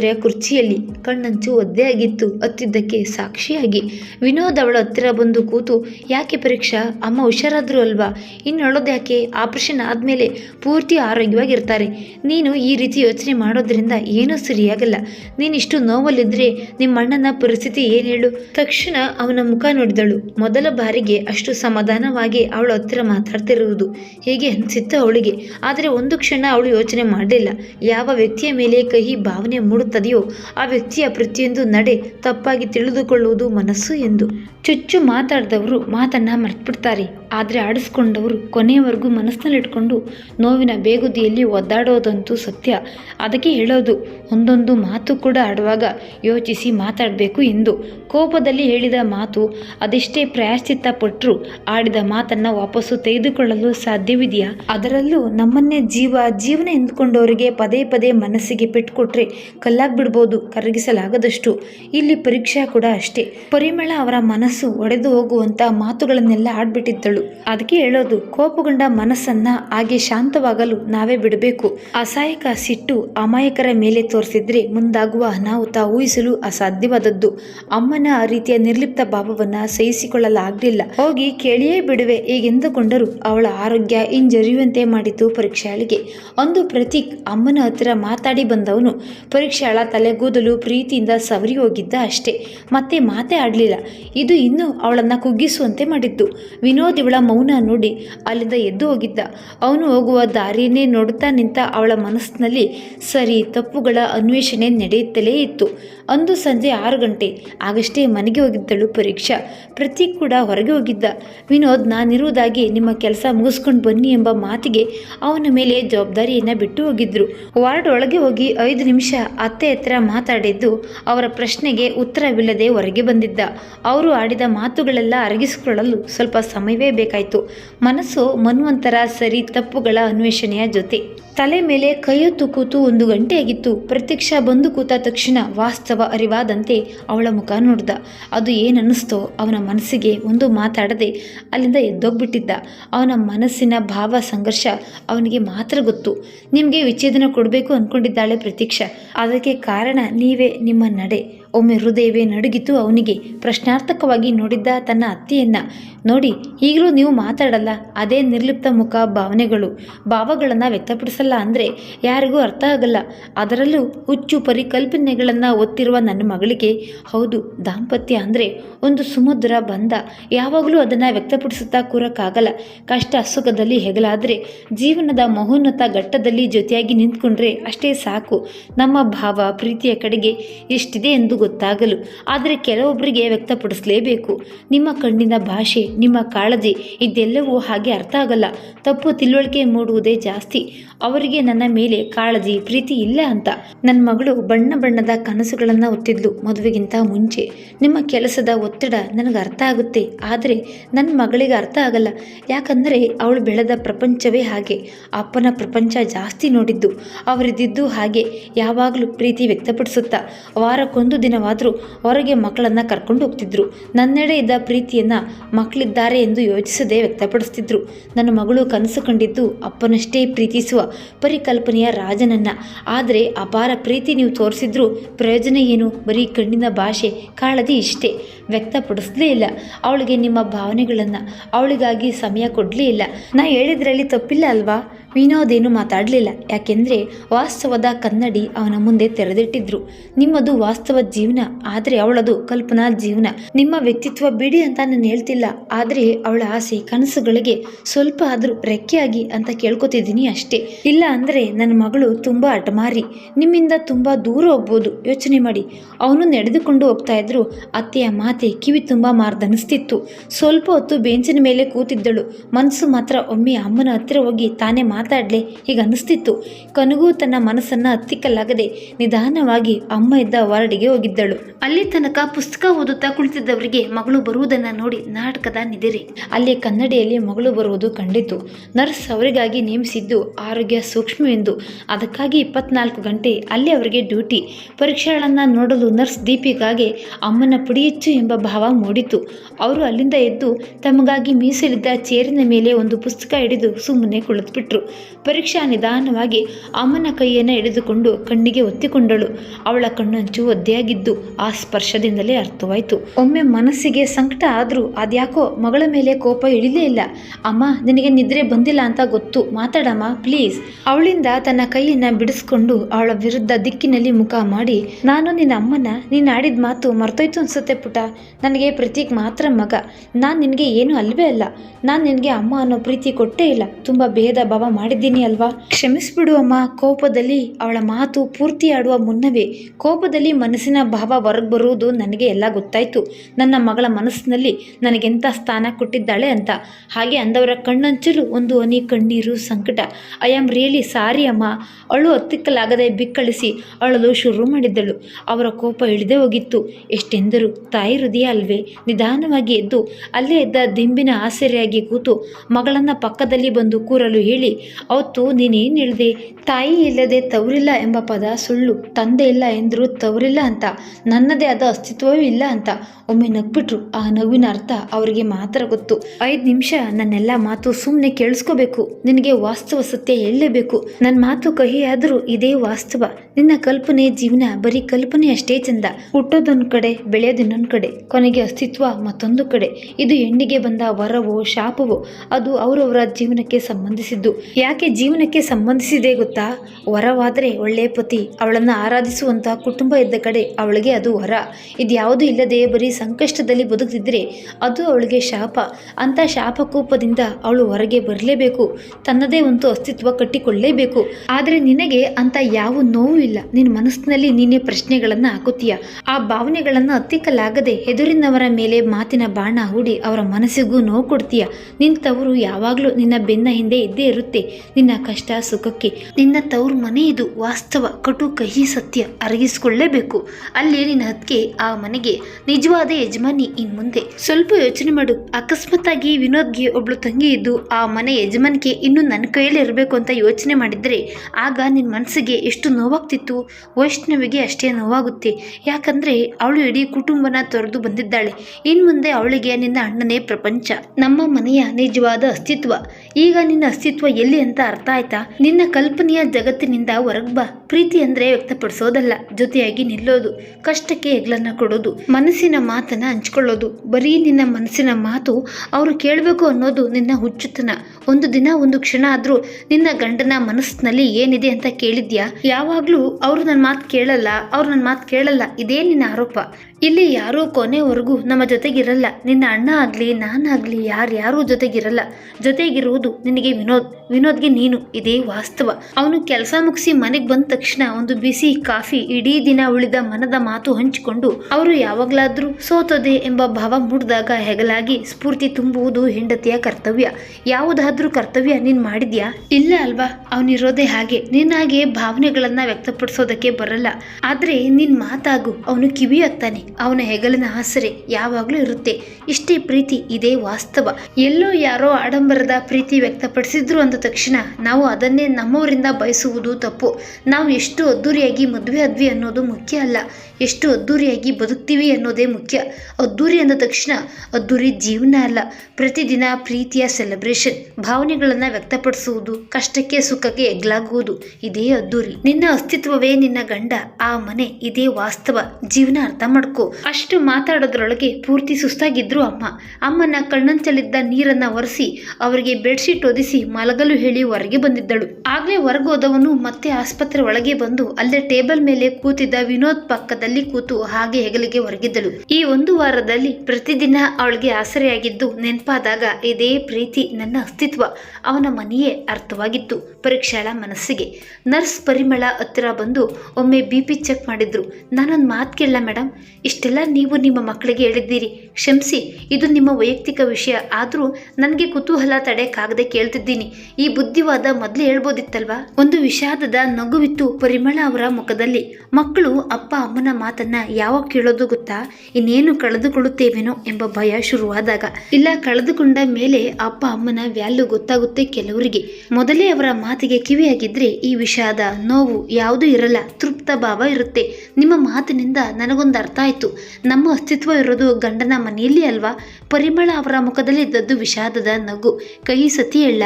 ಆಸ್ಪತ್ರೆಯ ಕುರ್ಚಿಯಲ್ಲಿ ಕಣ್ಣಂಚು ಒದ್ದೆಯಾಗಿತ್ತು ಅತ್ತಿದ್ದಕ್ಕೆ ಸಾಕ್ಷಿಯಾಗಿ. ವಿನೋದ್ ಅವಳ ಹತ್ತಿರ ಬಂದು ಕೂತು, ಯಾಕೆ ಪರೀಕ್ಷಾ? ಅಮ್ಮ ಹುಷಾರಾದ್ರು ಅಲ್ವಾ? ಇನ್ನು ಹೇಳೋದು ಯಾಕೆ? ಆಪರೇಷನ್ ಆದಮೇಲೆ ಪೂರ್ತಿ ಆರೋಗ್ಯವಾಗಿರ್ತಾರೆ. ನೀನು ಈ ರೀತಿ ಯೋಚನೆ ಮಾಡೋದ್ರಿಂದ ಏನೂ ಸರಿಯಾಗಲ್ಲ. ನೀನಿಷ್ಟು ನೋವಲ್ಲಿದ್ದರೆ ನಿಮ್ಮ ಅಣ್ಣನ ಪರಿಸ್ಥಿತಿ ಏನು ಹೇಳು? ತಕ್ಷಣ ಅವನ ಮುಖ ನೋಡಿದಳು. ಮೊದಲ ಬಾರಿಗೆ ಅಷ್ಟು ಸಮಾಧಾನವಾಗಿ ಅವಳ ಹತ್ತಿರ ಮಾತಾಡ್ತಿರುವುದು ಹೀಗೆ ಅನಿಸಿತ್ತು ಅವಳಿಗೆ. ಆದರೆ ಒಂದು ಕ್ಷಣ ಅವಳು ಯೋಚನೆ ಮಾಡಲಿಲ್ಲ. ಯಾವ ವ್ಯಕ್ತಿಯ ಮೇಲೆ ಕಹಿ ಭಾವನೆ ಮೂಡುತ್ತದೆಯೋ ಆ ವ್ಯಕ್ತಿಯ ಪ್ರತಿಯೊಂದು ನಡೆ ತಪ್ಪಾಗಿ ತಿಳಿದುಕೊಳ್ಳುವುದು ಮನಸ್ಸು ಎಂದು. ಚುಚ್ಚು ಮಾತಾಡಿದವರು ಮಾತನ್ನ ಮರ್ತ್ಬಿಡ್ತಾರೆ. ಆದರೆ ಆಡಿಸ್ಕೊಂಡವರು ಕೊನೆಯವರೆಗೂ ಮನಸ್ಸಿನಲ್ಲಿಟ್ಕೊಂಡು ನೋವಿನ ಬೇಗುದಿಯಲ್ಲಿ ಒದ್ದಾಡೋದಂತೂ ಸತ್ಯ. ಅದಕ್ಕೆ ಹೇಳೋದು, ಒಂದೊಂದು ಮಾತು ಕೂಡ ಆಡುವಾಗ ಯೋಚಿಸಿ ಮಾತಾಡಬೇಕು ಎಂದು. ಕೋಪದಲ್ಲಿ ಹೇಳಿದ ಮಾತು ಅದೆಷ್ಟೇ ಪ್ರಾಯಶ್ಚಿತ್ತ ಪಟ್ಟರು ಆಡಿದ ಮಾತನ್ನು ವಾಪಸ್ಸು ತೆಗೆದುಕೊಳ್ಳಲು ಸಾಧ್ಯವಿದೆಯಾ? ಅದರಲ್ಲೂ ನಮ್ಮನ್ನೇ ಜೀವ, ಜೀವನ ಎಂದುಕೊಂಡವರಿಗೆ ಪದೇ ಪದೇ ಮನಸ್ಸಿಗೆ ಪೆಟ್ಟು ಕೊಟ್ರೆ ಕಲ್ಲಾಗ್ಬಿಡ್ಬೋದು, ಕರಗಿಸಲಾಗದಷ್ಟು. ಇಲ್ಲಿ ಪರೀಕ್ಷಾ ಕೂಡ ಅಷ್ಟೇ. ಪರಿಮಳ ಅವರ ಮನಸ್ಸು ಒಡೆದು ಹೋಗುವಂಥ ಮಾತುಗಳನ್ನೆಲ್ಲ ಆಡ್ಬಿಟ್ಟಿದ್ದಳು. ಅದಕ್ಕೆ ಹೇಳೋದು, ಕೋಪಗೊಂಡ ಮನಸ್ಸನ್ನ ಹಾಗೆ ಶಾಂತವಾಗಲು ನಾವೇ ಬಿಡಬೇಕು. ಅಸಹಾಯಕ ಸಿಟ್ಟು ಅಮಾಯಕರ ಮೇಲೆ ತೋರಿಸಿದ್ರೆ ಮುಂದಾಗುವ ಅನಾಹುತ ಊಹಿಸಲು ಅಸಾಧ್ಯವಾದದ್ದು. ಅಮ್ಮನ ಆ ರೀತಿಯ ನಿರ್ಲಿಪ್ತ ಭಾವವನ್ನ ಸಹಿಸಿಕೊಳ್ಳಲಾಗಲಿಲ್ಲ. ಹೋಗಿ ಕೇಳಿಯೇ ಬಿಡುವೆ ಹೀಗೆಂದುಕೊಂಡರು ಅವಳ ಆರೋಗ್ಯ ಹಿಂಜರಿಯುವಂತೆ ಮಾಡಿತು ಪರೀಕ್ಷಾಳಿಗೆ ಒಂದು ಪ್ರತೀಕ್ ಅಮ್ಮನ ಹತ್ತಿರ ಮಾತಾಡಿ ಬಂದವನು. ಪರೀಕ್ಷಾಳ ತಲೆಗೂದಲು ಪ್ರೀತಿಯಿಂದ ಸವರಿ ಹೋಗಿದ್ದ ಅಷ್ಟೇ. ಮತ್ತೆ ಮಾತೇ ಆಡಲಿಲ್ಲ. ಇದು ಇನ್ನೂ ಅವಳನ್ನ ಕುಗ್ಗಿಸುವಂತೆ ಮಾಡಿತ್ತು ವಿನೋದ್ ಇವಳ ಮೌನ ನೋಡಿ ಅಲ್ಲಿಂದ ಎದ್ದು ಹೋಗಿದ್ದ. ಅವನು ಹೋಗುವ ದಾರಿಯನ್ನೇ ನೋಡುತ್ತಾ ನಿಂತ ಅವಳ ಮನಸ್ಸಿನಲ್ಲಿ ಸರಿ ತಪ್ಪುಗಳ ಅನ್ವೇಷಣೆ ನಡೆಯುತ್ತಲೇ ಇತ್ತು. ಅಂದು ಸಂಜೆ ಆರು ಗಂಟೆ. ಆಗಷ್ಟೇ ಮನೆಗೆ ಹೋಗಿದ್ದಳು ಪರೀಕ್ಷಾ. ಪ್ರತೀಕ್ ಕೂಡ ಹೊರಗೆ ಹೋಗಿದ್ದ. ವಿನೋದ್ ನಾನಿರುವುದಾಗಿ ನಿಮ್ಮ ಕೆಲಸ ಮುಗಿಸ್ಕೊಂಡು ಬನ್ನಿ ಎಂಬ ಮಾತಿಗೆ ಅವನ ಮೇಲೆ ಜವಾಬ್ದಾರಿಯನ್ನು ಬಿಟ್ಟು ಹೋಗಿದ್ರು. ವಾರ್ಡ್ ಒಳಗೆ ಹೋಗಿ ಐದು ನಿಮಿಷ ಅತ್ತೆ ಹತ್ರ ಮಾತಾಡಿದ್ದು ಅವರ ಪ್ರಶ್ನೆಗೆ ಉತ್ತರವಿಲ್ಲದೆ ಹೊರಗೆ ಬಂದಿದ್ದ. ಅವರು ಆಡಿದ ಮಾತುಗಳೆಲ್ಲ ಅರಗಿಸಿಕೊಳ್ಳಲು ಸ್ವಲ್ಪ ಸಮಯವೇ ಬೇಕಾಯಿತು ಮನಸ್ಸು ಮನ್ವಂತರ ಸರಿ ತಪ್ಪುಗಳ ಅನ್ವೇಷಣೆಯ ಜೊತೆ. ತಲೆ ಮೇಲೆ ಕೈಯೊತ್ತು ಕೂತು ಒಂದು ಗಂಟೆ ಆಗಿತ್ತು ಪ್ರತ್ಯಕ್ಷ ಬಂದು ಕೂತ ತಕ್ಷಣ ವಾಸ್ತವ ಅರಿವಾದಂತೆ ಅವಳ ಮುಖ ನೋಡ್ದ. ಅದು ಏನನ್ನಿಸ್ತೋ? ಅವನ ಮನಸ್ಸಿಗೆ ಒಂದು ಮಾತಾಡದೆ ಅಲ್ಲಿಂದ ಎದ್ದೋಗ್ಬಿಟ್ಟಿದ್ದ. ಅವನ ಮನಸ್ಸಿನ ಭಾವ ಸಂಘರ್ಷ ಅವನಿಗೆ ಮಾತ್ರ ಗೊತ್ತು. ನಿಮಗೆ ವಿಚ್ಛೇದನ ಕೊಡಬೇಕು ಅಂದ್ಕೊಂಡಿದ್ದಾಳೆ ಪ್ರತೀಕ್ಷಾ ಅದಕ್ಕೆ ಕಾರಣ ನೀವೇ ನಿಮ್ಮ ನಡೆ. ಒಮ್ಮೆ ಹೃದಯವೇ ನಡುಗಿತು ಅವನಿಗೆ. ಪ್ರಶ್ನಾರ್ಥಕವಾಗಿ ನೋಡಿದ್ದ ತನ್ನ ಅತ್ತೆಯನ್ನ. ನೋಡಿ, ಈಗಲೂ ನೀವು ಮಾತಾಡಲ್ಲ, ಅದೇ ನಿರ್ಲಿಪ್ತ ಮುಖ ಭಾವನೆಗಳು. ಭಾವಗಳನ್ನು ವ್ಯಕ್ತಪಡಿಸಲ್ಲ ಅಂದರೆ ಯಾರಿಗೂ ಅರ್ಥ ಆಗಲ್ಲ. ಅದರಲ್ಲೂ ಹುಚ್ಚು ಪರಿಕಲ್ಪನೆಗಳನ್ನು ಒತ್ತಿರುವ ನನ್ನ ಮಗಳಿಗೆ, ಹೌದು, ದಾಂಪತ್ಯ ಅಂದರೆ ಒಂದು ಸುಮಧುರ ಬಂಧ. ಯಾವಾಗಲೂ ಅದನ್ನು ವ್ಯಕ್ತಪಡಿಸುತ್ತಾ ಕೂರಕ್ಕಾಗಲ್ಲ. ಕಷ್ಟ, ಸುಖದಲ್ಲಿ ಹೆಗಲಾದರೆ, ಜೀವನದ ಮಹೋನ್ನತ ಘಟ್ಟದಲ್ಲಿ ಜೊತೆಯಾಗಿ ನಿಂತ್ಕೊಂಡ್ರೆ ಅಷ್ಟೇ ಸಾಕು. ನಮ್ಮ ಭಾವ, ಪ್ರೀತಿಯ ಕಡೆಗೆ ಎಷ್ಟಿದೆ ಎಂದು ಗೊತ್ತಾಗಲು. ಆದರೆ ಕೆಲವೊಬ್ಬರಿಗೆ ವ್ಯಕ್ತಪಡಿಸಲೇಬೇಕು. ನಿಮ್ಮ ಕಣ್ಣಿನ ಭಾಷೆ, ನಿಮ್ಮ ಕಾಳಜಿ ಇದೆಲ್ಲವೂ ಹಾಗೆ ಅರ್ಥ ಆಗಲ್ಲ. ತಪ್ಪು ತಿಳುವಳಿಕೆ ಮೂಡುವುದೇ ಜಾಸ್ತಿ. ಅವರಿಗೆ ನನ್ನ ಮೇಲೆ ಕಾಳಜಿ, ಪ್ರೀತಿ ಇಲ್ಲ ಅಂತ. ನನ್ನ ಮಗಳು ಬಣ್ಣ ಬಣ್ಣದ ಕನಸುಗಳನ್ನು ಹೊತ್ತಿದ್ಲು ಮದುವೆಗಿಂತ ಮುಂಚೆ. ನಿಮ್ಮ ಕೆಲಸದ ಒತ್ತಡ ನನಗೆ ಅರ್ಥ ಆಗುತ್ತೆ. ಆದರೆ ನನ್ನ ಮಗಳಿಗೆ ಅರ್ಥ ಆಗಲ್ಲ. ಯಾಕಂದರೆ ಅವಳು ಬೆಳೆದ ಪ್ರಪಂಚವೇ ಹಾಗೆ. ಅಪ್ಪನ ಪ್ರಪಂಚ ಜಾಸ್ತಿ ನೋಡಿದ್ದು. ಅವರಿದ್ದಿದ್ದು ಹಾಗೆ. ಯಾವಾಗಲೂ ಪ್ರೀತಿ ವ್ಯಕ್ತಪಡಿಸುತ್ತಾ. ವಾರಕ್ಕೊಂದು ದಿನವಾದರೂ ಹೊರಗೆ ಮಕ್ಕಳನ್ನು ಕರ್ಕೊಂಡು ಹೋಗ್ತಿದ್ರು. ನನ್ನೆಡೆ ಇದ್ದ ಪ್ರೀತಿಯನ್ನು ಮಕ್ಕಳಿದ್ದಾರೆ ಎಂದು ಯೋಚಿಸದೆ ವ್ಯಕ್ತಪಡಿಸ್ತಿದ್ರು. ನನ್ನ ಮಗಳು ಕನಸು ಕಂಡಿದ್ದು ಅಪ್ಪನಷ್ಟೇ ಪ್ರೀತಿಸುವ ಪರಿಕಲ್ಪನೆಯ ರಾಜನನ್ನ. ಆದರೆ ಅಪಾರ ಪ್ರೀತಿ ನೀವು ತೋರಿಸಿದ್ರು ಪ್ರಯೋಜನ ಏನು? ಬರೀ ಕಣ್ಣಿನ ಭಾಷೆ, ಕಾಳದಿ ಇಷ್ಟೇ. ವ್ಯಕ್ತಪಡಿಸಲೇ ಇಲ್ಲ. ಅವಳಿಗೆ ನಿಮ್ಮ ಭಾವನೆಗಳನ್ನು, ಅವಳಿಗಾಗಿ ಸಮಯ ಕೊಡಲೇ ಇಲ್ಲ. ನಾ ಹೇಳಿದ್ರಲ್ಲಿ ತಪ್ಪಿಲ್ಲ ಅಲ್ವಾ? ವಿನೋದ್ ಏನು ಮಾತಾಡಲಿಲ್ಲ. ಯಾಕೆಂದರೆ ವಾಸ್ತವದ ಕನ್ನಡಿ ಅವನ ಮುಂದೆ ತೆರೆದಿಟ್ಟಿದ್ರು. ನಿಮ್ಮದು ವಾಸ್ತವ ಜೀವನ, ಆದರೆ ಅವಳದು ಕಲ್ಪನಾ ಜೀವನ. ನಿಮ್ಮ ವ್ಯಕ್ತಿತ್ವ ಬಿಡಿ ಅಂತ ನಾನು ಹೇಳ್ತಿಲ್ಲ. ಆದರೆ ಅವಳ ಆಸೆ ಕನಸುಗಳಿಗೆ ಸ್ವಲ್ಪ ಆದರೂ ರೆಕ್ಕೆಯಾಗಿ ಅಂತ ಕೇಳ್ಕೊತಿದ್ದೀನಿ ಅಷ್ಟೇ. ಇಲ್ಲ ಅಂದರೆ ನನ್ನ ಮಗಳು ತುಂಬ ಅಟಮಾರಿ. ನಿಮ್ಮಿಂದ ತುಂಬ ದೂರ ಹೋಗ್ಬೋದು. ಯೋಚನೆ ಮಾಡಿ. ಅವನು ನಡೆದುಕೊಂಡು ಹೋಗ್ತಾ ಇದ್ರು, ಅತ್ತೆಯ ಮಾತೆ ಕಿವಿ ತುಂಬ ಮಾರ್ದನಿಸ್ತಿತ್ತು. ಸ್ವಲ್ಪ ಹೊತ್ತು ಬೆಂಚಿನ ಮೇಲೆ ಕೂತಿದ್ದಳು. ಮನಸ್ಸು ಮಾತ್ರ ಒಮ್ಮೆ ಅಮ್ಮನ ಹತ್ತಿರ ಹೋಗಿ ತಾನೇ ಮಾತಾಡಲೆ ಹೀಗೆ ಅನ್ನಿಸ್ತಿತ್ತು ಕನುಗೂ ತನ್ನ ಮನಸ್ಸನ್ನು ಹತ್ತಿಕ್ಕಲಾಗದೆ ನಿಧಾನವಾಗಿ ಅಮ್ಮ ಇದ್ದ ವಾರ್ಡಿಗೆ ಹೋಗಿದ್ದಳು. ಅಲ್ಲಿ ತನಕ ಪುಸ್ತಕ ಓದುತ್ತಾ ಕುಳಿತಿದ್ದವರಿಗೆ ಮಗಳು ಬರುವುದನ್ನು ನೋಡಿ ನಾಟಕದ ನಿದಿರಿ. ಅಲ್ಲಿ ಕನ್ನಡಿಯಲ್ಲಿ ಮಗಳು ಬರುವುದು ಕಂಡಿತು. ನರ್ಸ್ ಅವರಿಗಾಗಿ ನೇಮಿಸಿದ್ದು ಆರೋಗ್ಯ ಸೂಕ್ಷ್ಮವೆಂದು ಅದಕ್ಕಾಗಿ ಇಪ್ಪತ್ನಾಲ್ಕು ಗಂಟೆ ಅಲ್ಲಿ ಅವರಿಗೆ ಡ್ಯೂಟಿ. ಪರೀಕ್ಷೆಗಳನ್ನು ನೋಡಲು ನರ್ಸ್ ದೀಪಿಗಾಗಿ ಅಮ್ಮನ ಪುಡಿಯಚ್ಚು ಎಂಬ ಭಾವ ಮೂಡಿತು. ಅವರು ಅಲ್ಲಿಂದ ಎದ್ದು ತಮಗಾಗಿ ಮೀಸಲಿದ್ದ ಚೇರಿನ ಮೇಲೆ ಒಂದು ಪುಸ್ತಕ ಹಿಡಿದು ಸುಮ್ಮನೆ ಕುಳಿತುಬಿಟ್ರು. ಪರೀಕ್ಷಾ ನಿಧಾನವಾಗಿ ಅಮ್ಮನ ಕೈಯನ್ನು ಹಿಡಿದುಕೊಂಡು ಕಣ್ಣಿಗೆ ಒತ್ತಿಕೊಂಡಳು. ಅವಳ ಕಣ್ಣಂಚು ಒದ್ದೆಯಾಗಿದ್ದು ಆ ಸ್ಪರ್ಶದಿಂದಲೇ ಅರ್ಥವಾಯಿತು. ಒಮ್ಮೆ ಮನಸ್ಸಿಗೆ ಸಂಕಟ ಆದರೂ ಅದ್ಯಾಕೋ ಮಗಳ ಮೇಲೆ ಕೋಪ ಇಳಿಲೇ ಇಲ್ಲ. ಅಮ್ಮ, ನಿನಗೆ ನಿದ್ರೆ ಬಂದಿಲ್ಲ ಅಂತ ಗೊತ್ತು. ಮಾತಾಡಮ್ಮ, ಪ್ಲೀಸ್. ಅವಳಿಂದ ತನ್ನ ಕೈಯನ್ನ ಬಿಡಿಸ್ಕೊಂಡು ಅವಳ ವಿರುದ್ಧ ದಿಕ್ಕಿನಲ್ಲಿ ಮುಖ ಮಾಡಿ, ನಾನು ನಿನ್ನ ಅಮ್ಮನ, ನೀನು ಆಡಿದ ಮಾತು ಮರ್ತೋಯ್ತು ಅನ್ಸುತ್ತೆ ಪುಟ. ನನಗೆ ಪ್ರತೀಕ್ ಮಾತ್ರ ಮಗ. ನಾನು ನಿನಗೆ ಏನು ಅಲ್ವೇ ಅಲ್ಲ. ನಾನು ನಿನಗೆ ಅಮ್ಮ ಅನ್ನೋ ಪ್ರೀತಿ ಕೊಟ್ಟೇ ಇಲ್ಲ. ತುಂಬ ಭೇದ ಭಾವ ಮಾಡಿದ್ದೀನಿ ಅಲ್ವಾ? ಕ್ಷಮಿಸ್ಬಿಡು ಅಮ್ಮ. ಕೋಪದಲ್ಲಿ ಅವಳ ಮಾತು ಪೂರ್ತಿ ಆಡುವ ಮುನ್ನವೇ ಕೋಪದಲ್ಲಿ ಮನಸ್ಸಿನ ಭಾವ ಹೊರಗೆ ಬರುವುದು ನನಗೆ ಎಲ್ಲ ಗೊತ್ತಾಯ್ತು. ನನ್ನ ಮಗಳ ಮನಸ್ಸಿನಲ್ಲಿ ನನಗೆಂಥ ಸ್ಥಾನ ಕೊಟ್ಟಿದ್ದಾಳೆ ಅಂತ. ಹಾಗೆ ಅಂದವರ ಕಣ್ಣಂಚಲು ಒಂದು ಅನಿ ಕಣ್ಣೀರು ಸಂಕಟ. ಐ ಆಮ್ ರಿಯಲಿ ಸಾರಿ ಅಮ್ಮ. ಅವಳು ಹತ್ತಿಕ್ಕಲಾಗದೆ ಬಿಕ್ಕಳಿಸಿ ಅಳಲು ಶುರು ಮಾಡಿದ್ದಳು. ಅವರ ಕೋಪ ಇಳಿದೇ ಹೋಗಿತ್ತು. ಎಷ್ಟೆಂದರು ತಾಯಿ ಹೃದಯ ಅಲ್ವೇ? ನಿಧಾನವಾಗಿ ಎದ್ದು ಅಲ್ಲೇ ಇದ್ದ ದಿಂಬಿನ ಆಸರೆಯಾಗಿ ಕೂತು ಮಗಳನ್ನ ಪಕ್ಕದಲ್ಲಿ ಬಂದು ಕೂರಲು ಹೇಳಿ, ಅವತ್ತು ನೀನೇನು ಹೇಳಿದೆ? ತಾಯಿ ಇಲ್ಲದೆ ತವರಿಲ್ಲ ಎಂಬ ಪದ ಸುಳ್ಳು, ತಂದೆ ಇಲ್ಲ ಎಂದರು ತವರಿಲ್ಲ ಅಂತ, ನನ್ನದೇ ಆದ ಅಸ್ತಿತ್ವವೂ ಇಲ್ಲ ಅಂತ. ಒಮ್ಮೆ ನಗ್ಬಿಟ್ರು. ಆ ನಗುವಿನ ಅರ್ಥ ಅವರಿಗೆ ಮಾತ್ರ ಗೊತ್ತು. ಐದು ನಿಮಿಷ ನನ್ನೆಲ್ಲ ಮಾತು ಸುಮ್ಮನೆ ಕೇಳಿಸ್ಕೋಬೇಕು. ನಿನಗೆ ವಾಸ್ತವ ಸತ್ಯ ಹೇಳಲೇಬೇಕು. ನನ್ನ ಮಾತು ಕಹಿ ಆದರೂ ಇದೇ ವಾಸ್ತವ. ನಿನ್ನ ಕಲ್ಪನೆ ಜೀವನ ಬರೀ ಕಲ್ಪನೆ ಅಷ್ಟೇ ಚಂದ. ಹುಟ್ಟೋದೊಂದು ಕಡೆ, ಬೆಳೆಯೋದು ಇನ್ನೊಂದು ಕಡೆ. ಕೊನೆಗೆ ಅಸ್ತಿತ್ವ ಮತ್ತೊಂದು ಕಡೆ. ಇದು ಹೆಣ್ಣಿಗೆ ಬಂದ ವರವೋ, ಶಾಪವೋ, ಅದು ಅವರವರ ಜೀವನಕ್ಕೆ ಸಂಬಂಧಿಸಿದ್ದು. ಯಾಕೆ ಜೀವನಕ್ಕೆ ಸಂಬಂಧಿಸಿದೆ ಗೊತ್ತಾ? ವರವಾದರೆ ಒಳ್ಳೆಯ ಪತಿ, ಅವಳನ್ನು ಆರಾಧಿಸುವಂತಹ ಕುಟುಂಬ ಇದ್ದ ಕಡೆ ಅವಳಿಗೆ ಅದು ವರ. ಇದ್ಯಾವುದೂ ಇಲ್ಲದೆ ಬರೀ ಸಂಕಷ್ಟದಲ್ಲಿ ಬದುಕಿದ್ರೆ ಅದು ಅವಳಿಗೆ ಶಾಪ. ಅಂಥ ಶಾಪಕೋಪದಿಂದ ಅವಳು ಹೊರಗೆ ಬರಲೇಬೇಕು. ತನ್ನದೇ ಒಂದು ಅಸ್ತಿತ್ವ ಕಟ್ಟಿಕೊಳ್ಳಲೇಬೇಕು ಆದರೆ ನಿನಗೆ ಅಂತ ಯಾವ ನೋವು ಇಲ್ಲ. ನಿನ್ನ ಮನಸ್ಸಿನಲ್ಲಿ ನೀನೇ ಪ್ರಶ್ನೆಗಳನ್ನು ಹಾಕುತ್ತೀಯ. ಆ ಭಾವನೆಗಳನ್ನು ಹತ್ತಿಕ್ಕಲಾಗದೆ ಎದುರಿನವರ ಮೇಲೆ ಮಾತಿನ ಬಾಣ ಹೂಡಿ ಅವರ ಮನಸ್ಸಿಗೂ ನೋವು ಕೊಡ್ತೀಯ? ನಿನ್ನ ತವರು ಯಾವಾಗಲೂ ನಿನ್ನ ಬೆನ್ನ ಹಿಂದೆ ಇದ್ದೇ ಇರುತ್ತೆ. ನಿನ್ನ ಕಷ್ಟ ಸುಖಕ್ಕೆ ನಿನ್ನ ತವರು ಮನೆ ಇದು. ವಾಸ್ತವ ಕಟು ಕಹಿ ಸತ್ಯ ಅರಗಿಸ್ಕೊಳ್ಳೇಬೇಕು. ಅಲ್ಲಿ ನಿನ್ನ ಹತ್ಗೆ ಆ ಮನೆಗೆ ನಿಜವಾದ ಯಜಮಾನಿ ಇನ್ ಮುಂದೆ ಸ್ವಲ್ಪ ಯೋಚನೆ ಮಾಡು. ಅಕಸ್ಮಾತ್ತಾಗಿ ವಿನೋದ್ಗೆ ಒಬ್ಳು ತಂಗಿ ಇದ್ದು ಆ ಮನೆ ಯಜಮಾನಿಗೆ ಇನ್ನು ನನ್ನ ಕೈಯಲ್ಲಿ ಇರಬೇಕು ಅಂತ ಯೋಚನೆ ಮಾಡಿದರೆ ಆಗ ನಿನ್ನ ಮನಸ್ಸಿಗೆ ಎಷ್ಟು ನೋವಾಗ್ತಿತ್ತು? ವೈಷ್ಣವಿಗೆ ಅಷ್ಟೇ ನೋವಾಗುತ್ತೆ. ಯಾಕಂದ್ರೆ ಅವಳು ಇಡೀ ಕುಟುಂಬನ ತೊರೆದು ಬಂದಿದ್ದಾಳೆ. ಇನ್ ಮುಂದೆ ಅವಳಿಗೆ ನಿನ್ನ ಅಣ್ಣನೇ ಪ್ರಪಂಚ. ನಮ್ಮ ಮನೆಯ ನಿಜವಾದ ಅಸ್ತಿತ್ವ. ಈಗ ನಿನ್ನ ಅಸ್ತಿತ್ವ ಎಲ್ಲಿ ಅಂತ ಅರ್ಥ ಆಯ್ತಾ? ನಿನ್ನ ಕಲ್ಪನೆಯ ಜಗತ್ತಿನಿಂದ ಹೊರಗ್ ಬಾ. ಪ್ರೀತಿ ಅಂದ್ರೆ ವ್ಯಕ್ತಪಡಿಸೋದಲ್ಲ, ಜೊತೆಯಾಗಿ ನಿಲ್ಲೋದು, ಕಷ್ಟಕ್ಕೆ ಹೆಗ್ಲನ್ನ ಕೊಡೋದು, ಮನಸ್ಸಿನ ಮಾತನ್ನ ಹಂಚ್ಕೊಳ್ಳೋದು. ಬರೀ ನಿನ್ನ ಮನಸ್ಸಿನ ಮಾತು ಅವರು ಕೇಳಬೇಕು ಅನ್ನೋದು ನಿನ್ನ ಹುಚ್ಚುತನ. ಒಂದು ದಿನ ಒಂದು ಕ್ಷಣ ಆದ್ರೂ ನಿನ್ನ ಗಂಡನ ಮನಸ್ಸಿನಲ್ಲಿ ಏನಿದೆ ಅಂತ ಕೇಳಿದ್ಯಾ? ಯಾವಾಗ್ಲೂ ಅವರು ನನ್ನ ಮಾತು ಕೇಳಲ್ಲ, ಅವ್ರು ನನ್ನ ಮಾತು ಕೇಳಲ್ಲ. ಇದೇ ನಿನ್ನ ಆರೋಪ. ಇಲ್ಲಿ ಯಾರೂ ಕೊನೆವರೆಗೂ ನಮ್ಮ ಜೊತೆಗಿರಲ್ಲ. ನಿನ್ನ ಅಣ್ಣ ಆಗಲಿ ನಾನಾಗಲಿ ಯಾರ್ಯಾರೂ ಜೊತೆಗಿರಲ್ಲ. ಜೊತೆಗಿರುವುದು ನಿನಗೆ ವಿನೋದ್. ವಿನೋದ್ಗೆ ನೀನು ಇದೇ ವಾಸ್ತವ. ಅವನು ಕೆಲಸ ಮುಗಿಸಿ ಮನೆಗೆ ಬಂದ ತಕ್ಷಣ ಒಂದು ಬಿಸಿ ಕಾಫಿ ಇಡೀ ದಿನ ಉಳಿದ ಮನದ ಮಾತು ಹಂಚಿಕೊಂಡು, ಅವರು ಯಾವಾಗಲಾದರೂ ಸೋತದೆ ಎಂಬ ಭಾವ ಮೂಡಿದಾಗ ಹೆಗಲಾಗಿ ಸ್ಫೂರ್ತಿ ತುಂಬುವುದು ಹೆಂಡತಿಯ ಕರ್ತವ್ಯ. ಯಾವುದಾದ್ರೂ ಕರ್ತವ್ಯ ನೀನು ಮಾಡಿದ್ಯಾ? ಇಲ್ಲ ಅಲ್ವಾ. ಅವನಿರೋದೇ ಹಾಗೆ. ನಿನ್ನಾಗೆ ಭಾವನೆಗಳನ್ನ ವ್ಯಕ್ತಪಡಿಸೋದಕ್ಕೆ ಬರಲ್ಲ. ಆದ್ರೆ ನಿನ್ ಮಾತಾಗು. ಅವನು ಕಿವಿ ಹತ್ತಾನೆ ಅವನ ಹೆಗಲಿನ ಆಸರೆ ಯಾವಾಗಲೂ ಇರುತ್ತೆ. ಇಷ್ಟೇ ಪ್ರೀತಿ, ಇದೇ ವಾಸ್ತವ. ಎಲ್ಲೋ ಯಾರೋ ಆಡಂಬರದ ಪ್ರೀತಿ ವ್ಯಕ್ತಪಡಿಸಿದ್ರು ಅಂದ ತಕ್ಷಣ ನಾವು ಅದನ್ನೇ ನಮ್ಮವರಿಂದ ಬಯಸುವುದು ತಪ್ಪು. ನಾವು ಎಷ್ಟು ಅದ್ದೂರಿಯಾಗಿ ಮದುವೆ ಆದ್ವಿ ಅನ್ನೋದು ಮುಖ್ಯ ಅಲ್ಲ. ಎಷ್ಟು ಅದ್ದೂರಿಯಾಗಿ ಬದುಕ್ತೀವಿ ಅನ್ನೋದೇ ಮುಖ್ಯ. ಅದ್ದೂರಿ ಅಂದ ತಕ್ಷಣ ಅದ್ದೂರಿ ಜೀವನ ಅಲ್ಲ. ಪ್ರತಿದಿನ ಪ್ರೀತಿಯ ಸೆಲೆಬ್ರೇಷನ್ ಭಾವನೆಗಳನ್ನು ವ್ಯಕ್ತಪಡಿಸುವುದು, ಕಷ್ಟಕ್ಕೆ ಸುಖಕ್ಕೆ ಎಗ್ಲಾಗುವುದು. ಇದೇ ಅದ್ದೂರಿ. ನಿನ್ನ ಅಸ್ತಿತ್ವವೇ ನಿನ್ನ ಗಂಡ. ಆ ಮನೆ ಇದೇ ವಾಸ್ತವ. ಜೀವನ ಅರ್ಥ ಮಾಡ್ಕೋ. ಅಷ್ಟು ಮಾತಾಡೋದ್ರೊಳಗೆ ಪೂರ್ತಿ ಸುಸ್ತಾಗಿದ್ರು ಅಮ್ಮ. ಅಮ್ಮನ ಕಣ್ಣಂಚಲಿದ್ದ ನೀರನ್ನ ಒರೆಸಿ, ಅವರಿಗೆ ಬೆಡ್ಶೀಟ್ ಒದಿಸಿ ಮಲಗಲು ಹೇಳಿ ಹೊರಗೆ ಬಂದಿದ್ದಳು. ಆಗ್ಲೇ ಹೊರಗೋದವನು ಮತ್ತೆ ಆಸ್ಪತ್ರೆ ಒಳಗೆ ಬಂದು ಅಲ್ಲೇ ಟೇಬಲ್ ಮೇಲೆ ಕೂತಿದ್ದ ವಿನೋದ್ ಪಕ್ಕದಲ್ಲಿ ಕೂತು ಹಾಗೆ ಹೆಗಲಿಗೆ ಹೊರಗಿದ್ದಳು. ಈ ಒಂದು ವಾರದಲ್ಲಿ ಪ್ರತಿದಿನ ಅವಳಿಗೆ ಆಸರೆಯಾಗಿದ್ದು ನೆನಪಾದಾಗ ಇದೇ ಪ್ರೀತಿ ನನ್ನ ಅಸ್ತಿತ್ವ, ಅವನ ಮನೆಯೇ ಅರ್ಥವಾಗಿತ್ತು ಪರೀಕ್ಷಾಳ ಮನಸ್ಸಿಗೆ. ನರ್ಸ್ ಪರಿಮಳ ಹತ್ತಿರ ಬಂದು ಒಮ್ಮೆ ಬಿ ಪಿ ಚೆಕ್ ಮಾಡಿದ್ರು. ನಾನೊಂದು ಮಾತು ಕೇಳಲ್ಲ ಮೇಡಮ್ ಇಷ್ಟೆಲ್ಲ ನೀವು ನಿಮ್ಮ ಮಕ್ಕಳಿಗೆ ಹೇಳಿದ್ದೀರಿ. ಕ್ಷಮಿಸಿ, ಇದು ನಿಮ್ಮ ವೈಯಕ್ತಿಕ ವಿಷಯ. ಆದರೂ ನನಗೆ ಕುತೂಹಲ ತಡೆಯಕ್ಕಾಗದೆ ಕೇಳ್ತಿದ್ದೀನಿ. ಈ ಬುದ್ಧಿವಾದ ಮೊದಲೇ ಹೇಳ್ಬೋದಿತ್ತಲ್ವಾ? ಒಂದು ವಿಷಾದದ ನಗುವಿತ್ತು ಪರಿಮಳ ಅವರ ಮುಖದಲ್ಲಿ. ಮಕ್ಕಳು ಅಪ್ಪ ಅಮ್ಮನ ಮಾತನ್ನ ಯಾವ ಕೇಳೋದು ಗೊತ್ತಾ? ಇನ್ನೇನು ಕಳೆದುಕೊಳ್ಳುತ್ತೇವೇನೋ ಎಂಬ ಭಯ ಶುರುವಾದಾಗ. ಇಲ್ಲ, ಕಳೆದುಕೊಂಡ ಮೇಲೆ ಅಪ್ಪ ಅಮ್ಮನ ವ್ಯಾಲ್ಯೂ ಗೊತ್ತಾಗುತ್ತೆ ಕೆಲವರಿಗೆ. ಮೊದಲೇ ಅವರ ಮಾತಿಗೆ ಕಿವಿಯಾಗಿದ್ರೆ ಈ ವಿಷಾದ, ನೋವು ಯಾವುದೂ ಇರಲ್ಲ, ತೃಪ್ತ ಭಾವ ಇರುತ್ತೆ. ನಿಮ್ಮ ಮಾತಿನಿಂದ ನನಗೊಂದು ಅರ್ಥ ಆಯ್ತು. ನಮ್ಮ ಅಸ್ತಿತ್ವ ಇರೋದು ಗಂಡನ ಮನೆಯಲ್ಲಿ ಅಲ್ವಾ? ಪರಿಮಳ ಅವರ ಮುಖದಲ್ಲಿ ಇದ್ದದ್ದು ವಿಷಾದದ ನಗು. ಕೈ ಸತಿ ಹೇಳ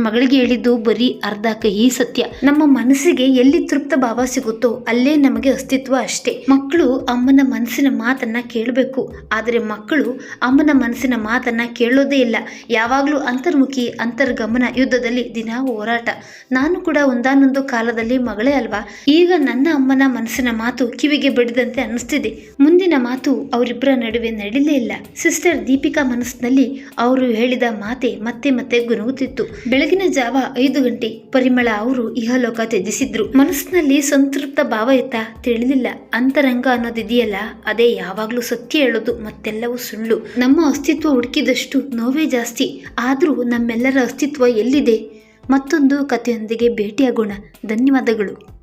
ಮಗಳಿಗೆ ಹೇಳಿದ್ದು ಬರೀ ಅರ್ಧ ಕಹಿ ಸತ್ಯ. ನಮ್ಮ ಮನಸ್ಸಿಗೆ ಎಲ್ಲಿ ತೃಪ್ತ ಭಾವ ಸಿಗುತ್ತೋ ಅಲ್ಲೇ ನಮಗೆ ಅಸ್ತಿತ್ವ ಅಷ್ಟೇ. ಮಕ್ಕಳು ಅಮ್ಮನ ಮನಸ್ಸಿನ ಮಾತನ್ನ ಕೇಳಬೇಕು. ಆದರೆ ಮಕ್ಕಳು ಅಮ್ಮನ ಮನಸ್ಸಿನ ಮಾತನ್ನ ಕೇಳೋದೇ ಇಲ್ಲ. ಯಾವಾಗಲೂ ಅಂತರ್ಮುಖಿ, ಅಂತರ್ಗಮನ ಯುದ್ಧದಲ್ಲಿ ದಿನ ಹೋರಾಟ. ನಾನು ಕೂಡ ಒಂದಾನೊಂದು ಕಾಲದಲ್ಲಿ ಮಗಳೇ ಅಲ್ವಾ? ಈಗ ನನ್ನ ಅಮ್ಮನ ಮನಸ್ಸಿನ ಮಾತು ಕಿವಿಗೆ ಬಿಡದಂತೆ ಅನ್ನಿಸ್ತಿದೆ. ಮುಂದಿನ ಮಾತು ಅವರಿಬ್ಬರ ನಡುವೆ ನಡೀಲೇ ಇಲ್ಲ. ಸಿಸ್ಟರ್ ದೀಪಿಕಾ ಮನಸ್ಸಿನಲ್ಲಿ ಅವರು ಹೇಳಿದ ಮಾತೆ ಮತ್ತೆ ಮತ್ತೆ ಗುನುಗುತ್ತಿತ್ತು. ಬೆಳಗಿನ ಜಾವ ಐದು ಗಂಟೆ ಪರಿಮಳ ಅವರು ಇಹಲೋಕ ತ್ಯಜಿಸಿದ್ರು. ಮನಸ್ಸಿನಲ್ಲಿ ಸಂತೃಪ್ತ ಭಾವ ಇತ್ತ ತಿಳಿದಿಲ್ಲ. ಅಂತರಂಗ ಅನ್ನೋದಿದೆಯಲ್ಲ, ಅದೇ ಯಾವಾಗ್ಲೂ ಸತ್ಯ ಹೇಳೋದು ಮತ್ತೆಲ್ಲವೂ ಸುಳ್ಳು. ನಮ್ಮ ಅಸ್ತಿತ್ವ ಹುಡುಕಿದಷ್ಟು ನೋವೇ ಜಾಸ್ತಿ. ಆದರೂ ನಮ್ಮೆಲ್ಲರ ಅಸ್ತಿತ್ವ ಎಲ್ಲಿದೆ? ಮತ್ತೊಂದು ಕಥೆಯೊಂದಿಗೆ ಭೇಟಿಯಾಗೋಣ. ಧನ್ಯವಾದಗಳು.